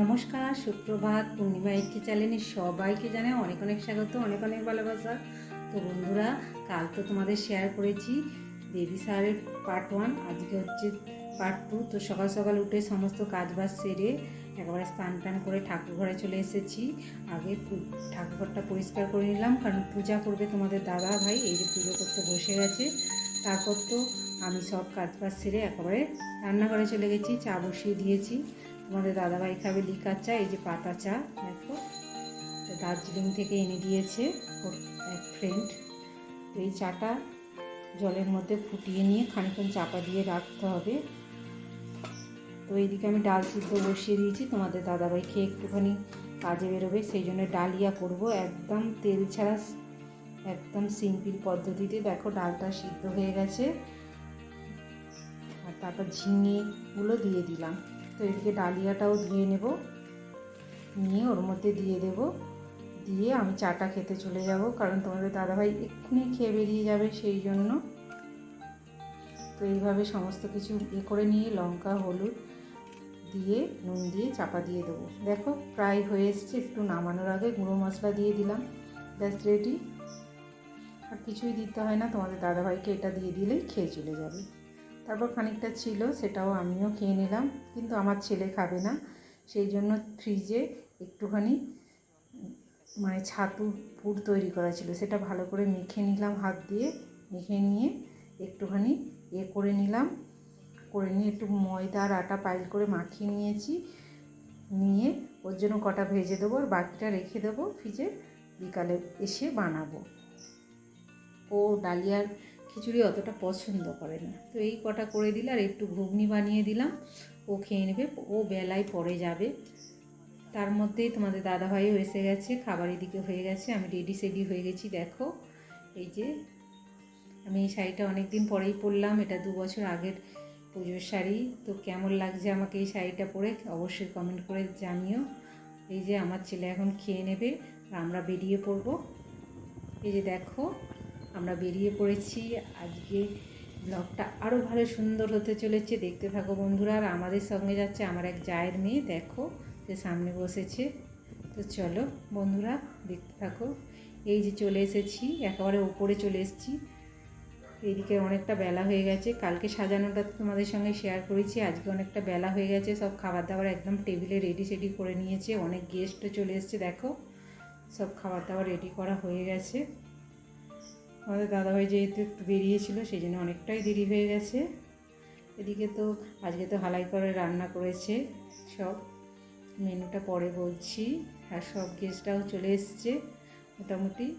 নমস্কার, সুপ্রভাত, পূর্ণিমা একটি চ্যানেলে সবাইকে জানাই অনেক অনেক স্বাগত, অনেক অনেক ভালোবাসা। তো বন্ধুরা, কাল তো তোমাদের শেয়ার করেছি বেবি সারের পার্ট ওয়ান আজকে হচ্ছে পার্ট টু তো সকাল সকাল উঠে সমস্ত কাজ বাজ সেরে একেবারে স্নান টান করে ঠাকুর ঘরে চলে এসেছি। আগে ঠাকুরঘরটা পরিষ্কার করে নিলাম, কারণ পূজা করবে তোমাদের দাদা ভাই, এই যে পুজো করতে বসে গেছে। তারপর তো আমি সব কাজ বাজ সেরে একেবারে রান্নাঘরে চলে গেছি, চা বসিয়ে দিয়েছি। তোমাদের দাদাভাই খাবে লিকার চা, এই যে পাতা চা, দেখো। দার্জিলিং থেকে এনে দিয়েছে এক ফ্রেন্ড তো এই চাটা জলের মধ্যে ফুটিয়ে নিয়ে খানিকক্ষণ চাপা দিয়ে রাখতে হবে। তো এইদিকে আমি ডাল সিদ্ধ বসিয়ে দিয়েছি, তোমাদের দাদাভাই খেয়ে একটুখানি কাজে বেরোবে, সেই জন্য ডালিয়া করব। একদম তেল ছাড়া একদম সিম্পল পদ্ধতিতে দেখো ডালটা সিদ্ধ হয়ে গেছে। আর তারপর ঝিঙেগুলো দিয়ে দিলাম। তো এদিকে ডালিয়াটাও ধুয়ে নেব। নিয়ে ওর মধ্যে দিয়ে দেব। দিয়ে আমি চাটা খেতে চলে যাব, কারণ তোমাদের দাদাভাই এক্ষুনি খেয়ে বেরিয়ে যাবে সেই জন্য। তো এইভাবে সমস্ত কিছু ইয়ে করে নিয়ে লঙ্কা, হলুদ দিয়ে, নুন দিয়ে চাপা দিয়ে দেবো। দেখো, প্রায় হয়ে এসছে, একটু নামানোর আগে গুঁড়ো মশলা দিয়ে দিলাম। ব্যাস রেডি আর কিছুই দিতে হয় না, তোমাদের দাদাভাইকে এটা দিয়ে দিলেই খেয়ে চলে যাবে। তারপর খানিকটা ছিল, সেটাও আমিও খেয়ে নিলাম। কিন্তু আমার ছেলে খাবে না, সেই জন্য ফ্রিজে একটুখানি মানে ছাতু পুর তৈরি করা ছিল। সেটা ভালো করে মেখে নিলাম হাত দিয়ে, মেখে নিয়ে একটুখানি এ করে নিলাম। করে নিয়ে একটু ময়দা আর আটা পাইল করে মাখিয়ে নিয়েছি। নিয়ে ওর জন্য কটা ভেজে দেবো আর বাকিটা রেখে দেবো ফ্রিজে বিকালে এসে বানাবো। ও ডালিয়ার খিচুড়ি অতটা পছন্দ করে না। তো এই কটা করে দিলে আর একটু ঘুগনি বানিয়ে দিলাম। ও খেয়ে নেবে, ও বেলায় পরে যাবে। তার মধ্যেই তোমাদের দাদাভাইও এসে গেছে খাবার এদিকে হয়ে গেছে, আমি রেডি সেডি হয়ে গেছি, দেখো। এই যে আমি এই শাড়িটা অনেক দিন পরেই পরলাম, এটা দু বছর আগের পুজোর শাড়ি। তো কেমন লাগছে আমাকে এই শাড়িটা পরে? অবশ্যই কমেন্ট করে জানিও। এই যে আমার ছেলে এখন খেয়ে নেবে, আমরা বেরিয়ে পড়ব। এই যে দেখো আমরা বেরিয়ে পড়েছি। আজকে ব্লগটা আরও ভালো সুন্দর হতে চলেছে। দেখতে থাকো বন্ধুরা, আর আমাদের সঙ্গে যাচ্ছে আমার এক জায়ের মেয়ে। দেখো যে সামনে বসেছে। তো চলো বন্ধুরা, দেখতে থাকো। এই যে চলে এসেছি, একেবারে ওপরে চলে এসেছি। এইদিকে অনেকটা বেলা হয়ে গেছে। কালকে সাজানোটা তোমাদের সঙ্গে শেয়ার করেছি। আজকে অনেকটা বেলা হয়ে গেছে। সব খাবার দাবার একদম টেবিলে রেডি সেডি করে নিয়েছে। অনেক গেস্টও চলে এসছে, দেখো। সব খাবার দাবার রেডি করা হয়ে গেছে। আমাদের দাদাভাই যেহেতু একটু বেরিয়েছিল, সেই জন্য অনেকটাই দেরি হয়ে গেছে। এদিকে তো আজকে তো হালাই করে রান্না করেছে সব। মেনুটা পরে বলছি, আর সব গেস্টটাও চলে এসছে মোটামুটি।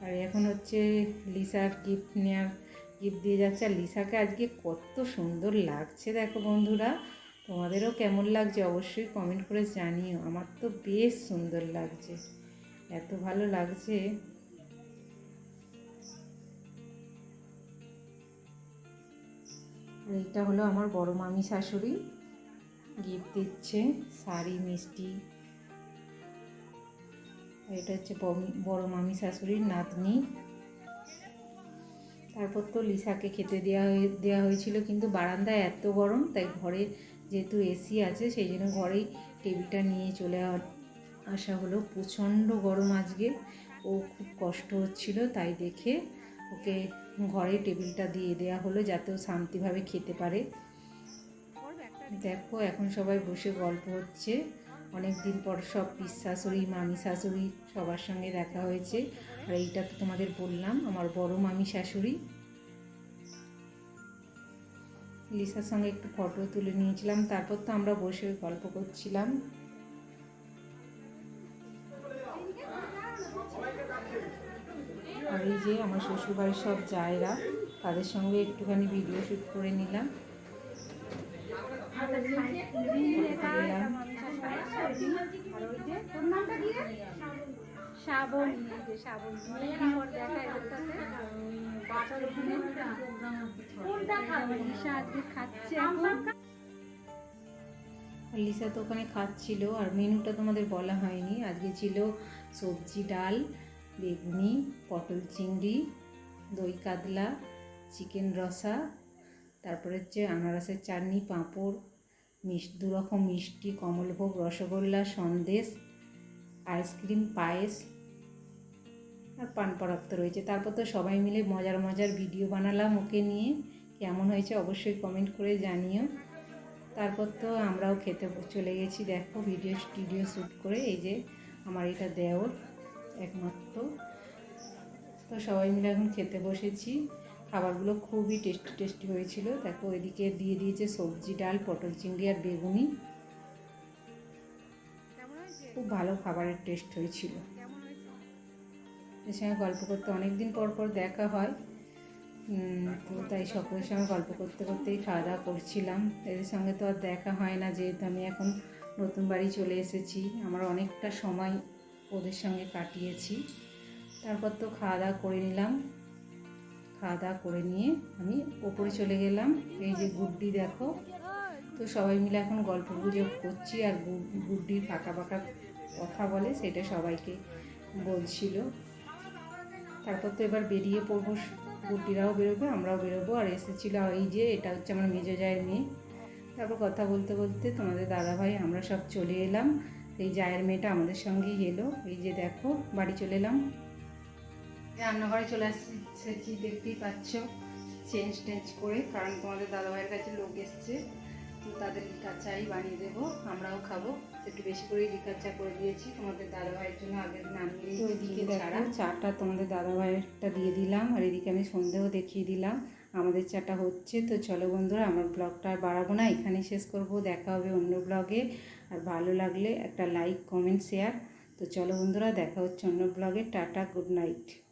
আর এখন হচ্ছে লিসার গিফট নেওয়ার গিফট দিয়ে যাচ্ছে। আর লিসাকে আজকে কত সুন্দর লাগছে দেখো বন্ধুরা। তোমাদেরও কেমন লাগছে অবশ্যই কমেন্ট করে জানিও। আমার তো বেশ সুন্দর লাগছে। এত ভালো লাগছে। এটা হলো আমার বড় মামি শাশুড়ি। গিফট দিচ্ছে, শাড়ি, মিষ্টি। এটা হচ্ছে বড় মামি শাশুড়ির নাতনি। তারপর তো লিসাকে খেতে দেওয়া হয়ে দেওয়া হয়েছিল, কিন্তু বারান্দায় এত গরম, তাই ঘরে যেহেতু এসি আছে, সেই জন্য ঘরেই টেবিলটা নিয়ে চলে আসা হলো। প্রচণ্ড গরম আজকে। ও খুব কষ্ট হচ্ছিল, তাই দেখে ওকে ঘরে টেবিলটা দিয়ে দেওয়া হলো যাতে ও শান্তিভাবে খেতে পারে। দেখো, এখন সবাই বসে গল্প হচ্ছে। অনেক দিন পর সব পিস শাশুড়ি, মামি শাশুড়ি সবার সঙ্গে দেখা হয়েছে। আর এইটা তো তোমাদের বললাম, আমার বড় মামি শাশুড়ি। লিসার সঙ্গে একটু ফটো তুলে নিয়েছিলাম, তারপর তো আমরা বসে গল্প করছিলাম। আর এই যে আমার শ্বশুরবাড়ির সব জায়রা, তাদের সঙ্গে একটুখানি ভিডিও শ্যুট করে নিলাম। আর লিসা তো ওখানে খাচ্ছিল, আর মেনুটা তোমাদের বলা হয়নি। আজকে ছিল সবজি, ডাল বেগুনি, পটল চিংড়ি, দই কাতলা, চিকেন রসা, তারপরে হচ্ছে আনারসের চাটনি, পাঁপড় মিষ্টি দু রকম মিষ্টি, কমলভোগ, রসগোল্লা, সন্দেশ, আইসক্রিম, পায়েস আর পান পরাগ রয়েছে। তারপর তো সবাই মিলে মজার মজার ভিডিও বানালাম ওকে নিয়ে। কেমন হয়েছে অবশ্যই কমেন্ট করে জানিও। তারপর তো আমরাও খেতে চলে গেছি। দেখো ভিডিও স্টুডিও শ্যুট করে এই যে আমার এটা দেওর। একমাত্র। তো সবাই মিলে এখন খেতে বসেছি। খাবারগুলো খুবই টেস্টি টেস্টি হয়েছিল। দেখো এদিকে দিয়ে দিয়েছে সবজি ডাল পটল চিংড়ি আর বেগুনি। খুব ভালো খাবারের টেস্ট হয়েছিল। এর সঙ্গে গল্প করতে অনেক দিন পর পর দেখা হয়। তো তাই সকলের সঙ্গে গল্প করতে করতেই খাওয়া দাওয়া করছিলাম। এদের সঙ্গে তো আর দেখা হয় না যেহেতু আমি এখন নতুন বাড়ি চলে এসেছি। আমার অনেকটা সময় ওদের সঙ্গে কাটিয়েছি। তারপর তো খাওয়া দাওয়া করে নিলাম। খাওয়া দাওয়া করে নিয়ে আমি ওপরে চলে গেলাম। এই যে গুড্ডি দেখো, তো সবাই মিলে এখন গল্প গুজব করছি আর গুড্ডির ফাঁকা ফাঁকা কথা বলে সেটা সবাইকে বলছিল। তারপর তো এবার বেরিয়ে পড়ব, গুড্ডিরাও বেরোবে, আমরাও বেরোবো। আর এসেছিল এই যে, এটা হচ্ছে আমার মেজো জায়ের মেয়ে। তারপর কথা বলতে বলতে তোমাদের দাদাভাই, আমরা সব চলে এলাম। এই জায়ের মেয়েটা আমাদের সঙ্গেই এলো। এই যে দেখো, বাড়ি চলে এলাম। রান্নাঘরে চলে এসেছি দেখতেই পাচ্ছ? চেঞ্জ টেঞ্জ করে, কারণ তোমাদের দাদাভাইয়ের কাছে লোক এসছে। তো তাদের লিকার চাই বানিয়ে দেবো। আমরাও খাব। একটু বেশি করেই লিকার চা করে দিয়েছি। তোমাদের দাদাভাইয়ের জন্য আগের তো এদিকে দেখো চাটা তোমাদের দাদা দাদাভাইয়েরটা দিয়ে দিলাম। আর এদিকে আমি সন্ধেও দেখিয়ে দিলাম। আমাদের চাটা হচ্ছে। তো চলো বন্ধুরা আমার ব্লগটা আর বাড়াবো না। এখানেই শেষ করব। দেখা হবে অন্য ব্লগে। আর ভালো লাগলে একটা লাইক কমেন্ট শেয়ার। তো চলো বন্ধুরা দেখা হচ্ছে অন্য ব্লগে। Tata good night.